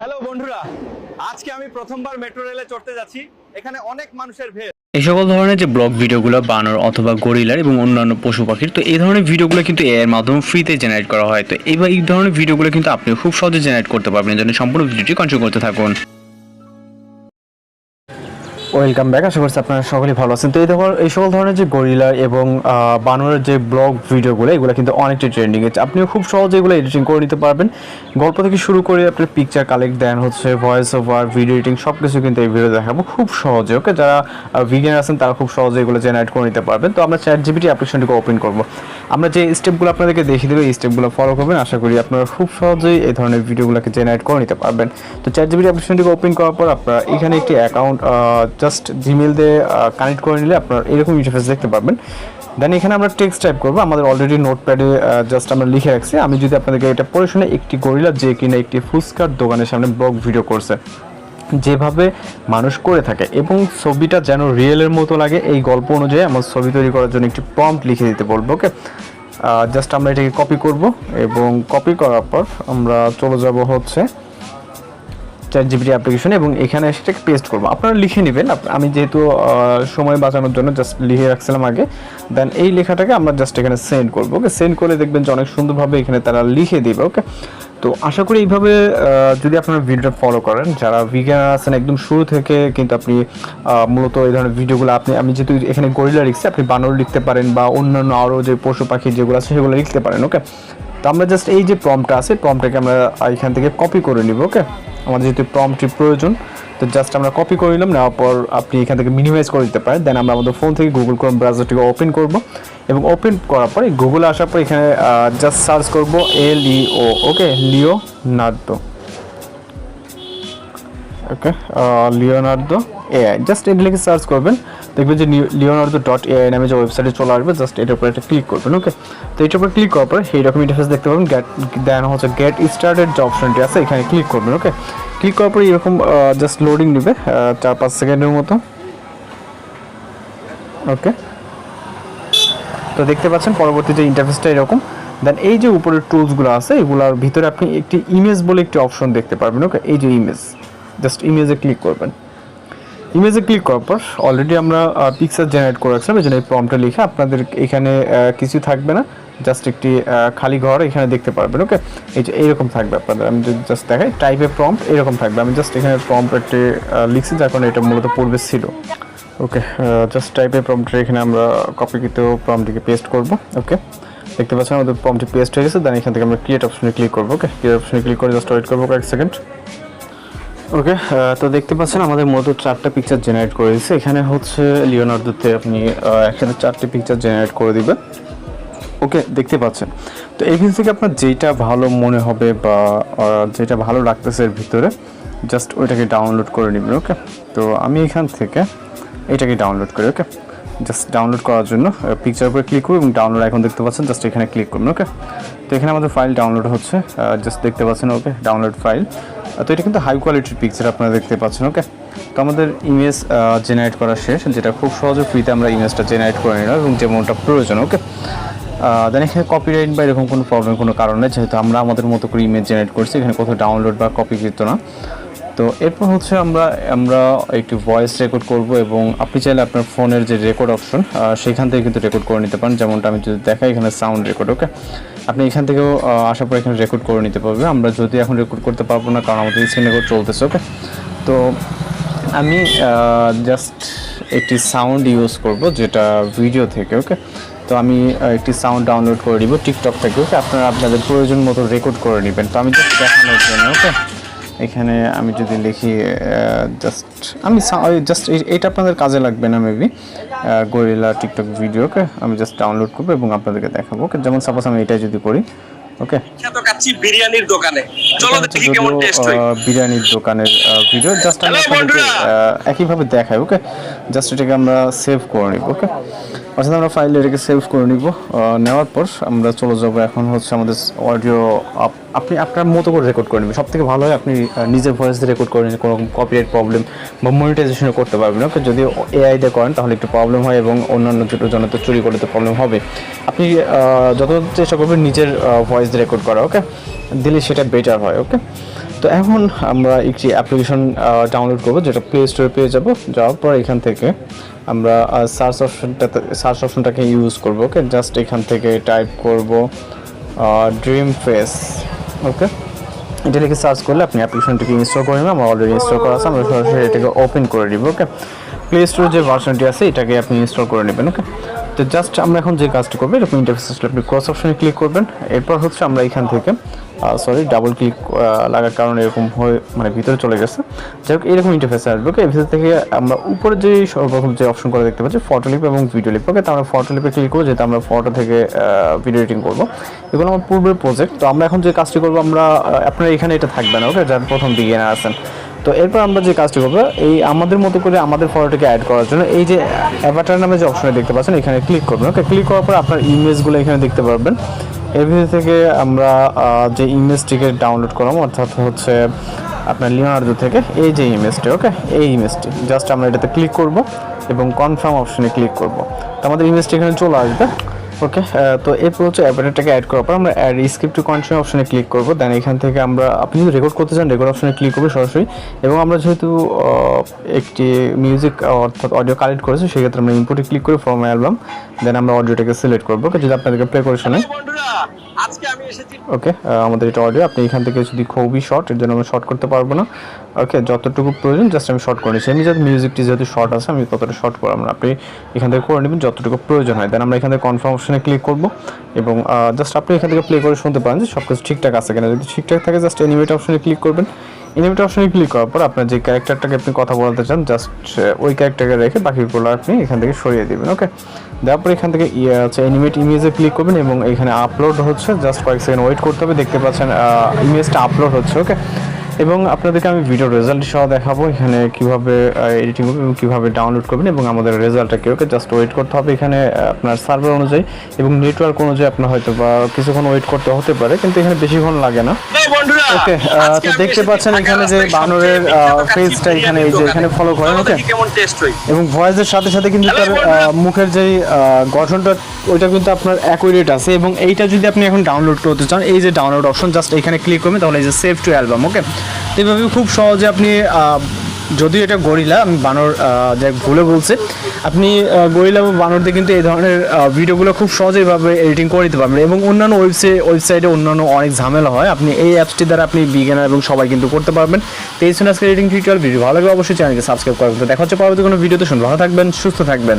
Hello বন্ধুরা, আজকে আমি প্রথমবার মেট্রো রেলে চড়তে যাচ্ছি। এখানে অনেক মানুষের ভিড়। এই সকল ধরনের যে ব্লগ ভিডিওগুলো, বানর অথবা গরিলার এবং অন্যান্য পশু পাখির, তো এই ধরনের ভিডিওগুলো কিন্তু এর মাধ্যমে ফ্রিতে জেনারেট করা হয়। তো এবার এই ধরনের ভিডিওগুলো কিন্তু আপনি খুব সহজে জেনারেট করতে পারবেন। জন্য সম্পূর্ণ ভিডিওটি কন্টিনিউ করতে থাকুন। ওয়েলকাম ব্যাক আশা করছি আপনারা সকলেই ভালো আছেন। তো এই ধর এই সকল ধরনের যে গরিলা এবং বানরের যে ব্লগ ভিডিওগুলো, এগুলো কিন্তু অনেকটাই ট্রেন্ডিং আছে আপনিও খুব সহজে এগুলো এডিটিং করে নিতে পারবেন। গল্প থেকে শুরু করে আপনার পিকচার কালেক্ট দেন হচ্ছে ভয়েস ওভার ভিডিও এডিটিং সব কিছু কিন্তু এই ভিডিও দেখাবো। খুব সহজে ওকে যারা ভিডিয়ান আছেন, তারা খুব সহজে এগুলো জেনারেট করে নিতে পারবেন। তো আমরা চ্যাট জিবিটি অ্যাপ্লিকেশনটিকে ওপেন করব। আমরা যে স্টেপগুলো আপনাদেরকে দেখিয়ে দেবো এই স্টেপগুলো ফলো করবেন। আশা করি আপনারা খুব সহজেই এই ধরনের ভিডিওগুলোকে জেনারেট করে নিতে পারবেন। তো চ্যাট জিবিটি অ্যাপ্লিকেশনটিকে ওপেন করার পর আপনারা এখানে একটি অ্যাকাউন্ট জাস্ট জিমেল দিয়ে কানেক্ট করে নিলে আপনার এরকম ইন্টারফেস দেখতে পারবেন। দেন এখানে আমরা টেক্সট টাইপ করব। আমাদের অলরেডি নোটপ্যাডে জাস্ট আমরা লিখে রাখছি। আমি যদি আপনাদেরকে এটা পড়ে শুনে একটি গরিলা যে কিনা একটি ফুচকার দোকানের সামনে ব্লগ ভিডিও করছে, যেভাবে মানুষ করে থাকে এবং ছবিটা যেন রিয়েলের মতো লাগে, এই গল্প অনুযায়ী আমার ছবি তৈরি করার জন্য একটি প্রম্পট লিখে দিতে বলব ওকে জাস্ট আমরা এটাকে কপি করব এবং কপি করার পর আমরা চলে যাব হচ্ছে চ্যাট জিপিটি অ্যাপ্লিকেশন এবং এখানে সেটাকে পেস্ট করব। আপনারা লিখে নেবেন। আমি যেহেতু সময় বাঁচানোর জন্য জাস্ট লিখে রাখছিলাম আগে। দেন এই লেখাটাকে আমরা জাস্ট এখানে সেন্ড করব ওকে সেন্ড করলে দেখবেন যে অনেক সুন্দরভাবে এখানে তারা লিখে দিবে ওকে তো আশা করি এইভাবে যদি আপনারা ভিডিওটা ফলো করেন, যারা ভিগানার আছেন একদম শুরু থেকে, কিন্তু আপনি মূলত এই ধরনের ভিডিওগুলো আপনি, আমি যেহেতু এখানে গরিলা লিখছি, আপনি বানর লিখতে পারেন বা অন্যান্য আরও যে পশু পাখি যেগুলো আছে, সেগুলো লিখতে পারেন ওকে তো আমরা জাস্ট এই যে প্রমটা আছে প্রমটাকে আমরা এখান থেকে কপি করে নিব ওকে আমাদের যেহেতু প্রমটির প্রয়োজন, তো জাস্ট আমরা কপি করে নিলাম, নেওয়ার পর আপনি এখান থেকে মিনিমাইজ করে দিতে পারেন। দেন আমরা আমাদের ফোন থেকে গুগল ক্রোম ব্রাউজারটিকে ওপেন করব এবং ওপেন করার পরে গুগলে আসার পর এখানে জাস্ট সার্চ করব L E O okay Leonardo okay Leonardo AI just এটা লিখে সার্চ করবেন। দেখবেন যে লিওনার্দো ডট এআই নামে যে ওয়েবসাইটে চলে আসবে জাস্ট এটার উপর একটা ক্লিক করবেন ওকে তো এটার উপর ক্লিক করার পর এই রকম ইন্টারফেস দেখতে পাবেন গেট দেন হচ্ছে গেট স্টার্টেড যে অপশনটি আছে, এখানে ক্লিক করবেন ওকে ক্লিক করার পর এরকম জাস্ট লোডিং নেবে চার পাঁচ সেকেন্ডের মতো ওকে তো দেখতে পাচ্ছেন পরবর্তী যে ইন্টারফেসটা এরকম। দেন এই যে উপরের টুলসগুলো আছে, এগুলোর ভিতরে আপনি একটি ইমেজ বলে একটি অপশন দেখতে পারবেন ওকে এই যে ইমেজ জাস্ট ইমেজে ক্লিক করবেন। ইমেজে ক্লিক করার পর অলরেডি আমরা পিকচার জেনারেট করে রাখছিলাম, এই জন্য এই প্রম্পটা লিখে আপনাদের এখানে কিছু থাকবে না। জাস্ট একটি খালি ঘর এখানে দেখতে পারবেন ওকে এই যে এইরকম থাকবে আপনাদের। আমি যদি জাস্ট দেখাই টাইপের প্রম্পট এরকম থাকবে। আমি জাস্ট এখানে প্রম্পট একটি লিখছি, যার কারণে এটা মূলত পূর্বে ছিল। ওকে জাস্ট টাইপের প্রম্পটের এখানে আমরা কপিকৃত প্রম্পটিকে পেস্ট করব ওকে দেখতে পাচ্ছেন আমাদের প্রম্পটি পেস্ট হয়ে গেছে দেন এখান থেকে আমরা ক্রিয়েট অপশনে ক্লিক করব ওকে ক্রিয়েট অপশনে ক্লিক করে জাস্ট ওয়েট করব কয়েক সেকেন্ড ওকে তো দেখতে পাচ্ছেন আমাদের মতো চারটা পিকচার জেনারেট করে দিচ্ছে এখানে হচ্ছে লিওনার্দোতে আপনি একসাথে চারটে পিকচার জেনারেট করে দিবেন। ওকে দেখতে পাচ্ছেন। তো এখান থেকে আপনার যেটা ভালো মনে হবে বা যেটা ভালো লাগতেছে এর ভিতরে জাস্ট ওইটাকে ডাউনলোড করে নেবেন ওকে তো আমি এখান থেকে এটাকে ডাউনলোড করি ওকে জাস্ট ডাউনলোড করার জন্য পিকচার উপরে ক্লিক করুন এবং ডাউনলোড এখন দেখতে পাচ্ছেন জাস্ট এখানে ক্লিক করুন ওকে তো এখানে আমাদের ফাইল ডাউনলোড হচ্ছে জাস্ট দেখতে পাচ্ছেন ওকে ডাউনলোড ফাইল তো এটা কিন্তু হাই কোয়ালিটির পিকচার আপনারা দেখতে পাচ্ছেন ওকে তো আমাদের ইমেজ জেনারেট করা শেষ, যেটা খুব সহজে ফ্রিতে আমরা ইমেজটা জেনারেট করে নিলাম এবং যেমনটা প্রয়োজন ওকে দেন এখানে কপিরাইট বা এরকম কোনো প্রবলেম কোনো কারণ যেহেতু আমরা আমাদের মতো করে ইমেজ জেনারেট করছি, এখানে কোথাও ডাউনলোড বা কপি কৃত না। তো এরপর হচ্ছে আমরা আমরা একটি ভয়েস রেকর্ড করব এবং আপনি চাইলে আপনার ফোনের যে রেকর্ড অপশন সেখান থেকে কিন্তু রেকর্ড করে নিতে পারেন। যেমনটা আমি যদি দেখাই এখানে সাউন্ড রেকর্ড ওকে আপনি এখান থেকেও আসার পর এখানে রেকর্ড করে নিতে পারবে। আমরা যদি এখন রেকর্ড করতে পারব না, কারণ আমাদের স্ক্রিন রেকর্ড চলতেছে ওকে তো আমি জাস্ট একটি সাউন্ড ইউজ করব, যেটা ভিডিও থেকে ওকে তো আমি একটি সাউন্ড ডাউনলোড করে দিব টিকটক থেকে ওকে আপনারা আপনাদের প্রয়োজন মতো রেকর্ড করে নেবেন। তো আমি জাস্ট দেখানোর জন্য ওকে এখানে আমি যদি লিখি জাস্ট আমি জাস্ট এটা আপনাদের কাজে লাগবে না মেবি গরিলা টিকটক ভিডিওকে আমি জাস্ট ডাউনলোড করব এবং আপনাদেরকে দেখাবো ওকে যেমন সাপোজ আমি এটাই যদি করি ওকে বিরিয়ানির দোকানে। চলো দেখি কেমন যদিও, টেস্ট হয়। বিরিয়ানির দোকানের ভিডিও জাস্ট আমি আপনাদেরকে একইভাবে দেখাই ওকে জাস্ট এটাকে আমরা সেভ করে নিব ওকে অর্থাৎ আমরা ফাইলে এটাকে সেভ করে নিব। নেওয়ার পর আমরা চলে যাব এখন হচ্ছে আমাদের অডিও আপনি আপনার মতো করে রেকর্ড করে নেবেন। সব থেকে ভালো হয় আপনি নিজের ভয়েস দিয়ে রেকর্ড করে নিন, কোনো কপিরাইট প্রবলেম বা মনিটাইজেশন করতে পারবেন। ওকে যদি এআই দিয়ে করেন, তাহলে একটু প্রবলেম হয় এবং অন্যান্য ছোটো জন্য তো চুরি করলে তো প্রবলেম হবে। আপনি যত চেষ্টা করবেন নিজের ভয়েস দিয়ে রেকর্ড করা ওকে দিলে সেটা বেটার হয় ওকে তো এখন আমরা একটি অ্যাপ্লিকেশন ডাউনলোড করব, যেটা প্লে স্টোরে পেয়ে যাব। যাওয়ার পর এখান থেকে আমরা সার্চ অপশনটাতে সার্চ অপশনটাকে ইউজ করব ওকে জাস্ট এখান থেকে টাইপ করব ড্রিম ফেস ওকে এটা লিখে সার্চ করলে আপনি অ্যাপ্লিকেশনটিকে ইনস্টল করে নেবেন। আমার অলরেডি ইনস্টল করা আছে, আমরা সরাসরি এটাকে ওপেন করে দিব ওকে প্লে স্টোর যে ভার্সনটি আছে, এটাকে আপনি ইনস্টল করে নেবেন ওকে তো জাস্ট আমরা এখন যে কাজটি করব, এরকম ইন্টারফেস আসলে আপনি ক্রস অপশনে ক্লিক করবেন। এরপর হচ্ছে আমরা এখান থেকে সরি ডাবল ক্লিক লাগার কারণে এরকম হয়ে মানে ভিতরে চলে গেছে। যাই হোক, এরকম ইন্টারফেস আসবে ওকে ভিতর থেকে আমরা উপরে যে সর্বপ্রথম যে অপশন করে দেখতে পাচ্ছি ফটো লিপ এবং ভিডিও লিপ ওকে তো আমরা ফটো লিপে ক্লিক করব, যেহেতু আমরা ফটো থেকে ভিডিও এডিটিং করব। এগুলো আমার পূর্বের প্রজেক্ট তো আমরা এখন যে কাজটি করব, আমরা আপনার এখানে এটা থাকবে না ওকে যার প্রথম বিগিনার আছেন। তো এরপর আমরা যে কাজটি করব, এই আমাদের মতো করে আমাদের ফটোটাকে অ্যাড করার জন্য এই যে অ্যাভাটার নামে যে অপশনে দেখতে পাচ্ছেন, এখানে ক্লিক করবেন ওকে ক্লিক করার পর আপনার ইমেজগুলো এখানে দেখতে পারবেন। এর ভিতর থেকে আমরা যে ইমেজটিকে ডাউনলোড করলাম, অর্থাৎ হচ্ছে আপনার লিওনার্দো থেকে, এই যে ইমেজটি ওকে এই ইমেজটি জাস্ট আমরা এটাতে ক্লিক করব এবং কনফার্ম অপশনে ক্লিক করব। তো আমাদের ইমেজটি এখানে চলে আসবে। ওকে তো এরপর হচ্ছে অ্যাপারেটাকে অ্যাড করার পর আমরা অ্যাড স্ক্রিপ্ট টু কন্টিনিউ অপশনে ক্লিক করব। দেন এখান থেকে আমরা, আপনি যদি রেকর্ড করতে চান রেকর্ড অপশনে ক্লিক করব সরাসরি। এবং আমরা যেহেতু একটি মিউজিক অর্থাৎ অডিও কালেক্ট করেছি, সেক্ষেত্রে আমরা ইনপুটে ক্লিক করে ফর্ম অ্যালবাম দেন আমরা অডিওটাকে সিলেক্ট করব। যদি আপনাদেরকে প্লে করে শোনাই বন্ধুরা আজকে আমি এসেছি ওকে আমাদের এটা অডিও আপনি এখান থেকে যদি খুবই শর্ট এর জন্য আমি শর্ট করতে পারব না। ওকে যতটুকু প্রয়োজন জাস্ট আমি শর্ট করে নিচ্ছি। আমি যাতে মিউজিকটি যেহেতু শর্ট আছে, আমি ততটা শর্ট করলাম না। আপনি এখান থেকে করে নেবেন যতটুকু প্রয়োজন হয়। দেন আমরা এখান থেকে কনফার্ম অপশনে ক্লিক করব এবং জাস্ট আপনি এখান থেকে প্লে করে শুনতে পারেন যে সব কিছু ঠিকঠাক আছে কিনা। যদি ঠিকঠাক থাকে জাস্ট এনিমেট অপশনে ক্লিক করবেন। এনিমেট অপশনে ক্লিক করার পর আপনার যে ক্যারেক্টারটাকে আপনি কথা বলতে চান জাস্ট ওই ক্যারেক্টারকে রেখে বাকিগুলো আপনি এখান থেকে সরিয়ে দেবেন ওকে তারপর এখান থেকে ইয়ে আছে এনিমেট ইমেজে ক্লিক করবেন এবং এখানে আপলোড হচ্ছে জাস্ট কয়েক সেকেন্ড ওয়েট করতে হবে, দেখতে পাচ্ছেন ইমেজটা আপলোড হচ্ছে ওকে এবং আপনাদেরকে আমি ভিডিও রেজাল্ট সহ দেখাবো এখানে কীভাবে এডিটিং করবেন এবং কীভাবে ডাউনলোড করবেন এবং আমাদের রেজাল্টটা কি ওকে জাস্ট ওয়েট করতে হবে এখানে আপনার সার্ভার অনুযায়ী এবং নেটওয়ার্ক অনুযায়ী আপনার হয়তো বা কিছুক্ষণ ওয়েট করতে হতে পারে কিন্তু এখানে বেশিক্ষণ লাগে না। ওকে তো দেখতে পাচ্ছেন এখানে যে বানরের ফেসটা এখানে এই যে এখানে ফলো করেন ওকে দেখি কেমন টেস্ট এবং ভয়েসের সাথে সাথে কিন্তু তার মুখের যে গঠনটা ওইটা কিন্তু আপনার অ্যাকুরেট আছে এবং এইটা যদি আপনি এখন ডাউনলোড করতে চান এই যে ডাউনলোড অপশন জাস্ট এখানে ক্লিক করবেন তাহলে এই যে সেভ টু অ্যালবাম ওকে তো এইভাবে খুব সহজে আপনি যদিও এটা গরিলা, আমি বানর যে ভুলে বলছি। আপনি গরিলা বা বানর দিয়ে কিন্তু এই ধরনের ভিডিওগুলো খুব সহজেভাবে এডিটিং করে দিতে পারবেন। এবং অন্যান্য ওয়েবসাইট ওয়েবসাইটে অন্যান্য অনেক ঝামেলা হয়। আপনি এই অ্যাপসটি দ্বারা আপনি বিজ্ঞানার এবং সবাই কিন্তু করতে পারবেন। তো এই ছিল আজকে এডিটিং ভিডিও ভালো লাগলে অবশ্যই চ্যানেলকে সাবস্ক্রাইব করবেন তো দেখা হচ্ছে পরবর্তী কোনো ভিডিওতে। শুনুন ভালো থাকবেন, সুস্থ থাকবেন।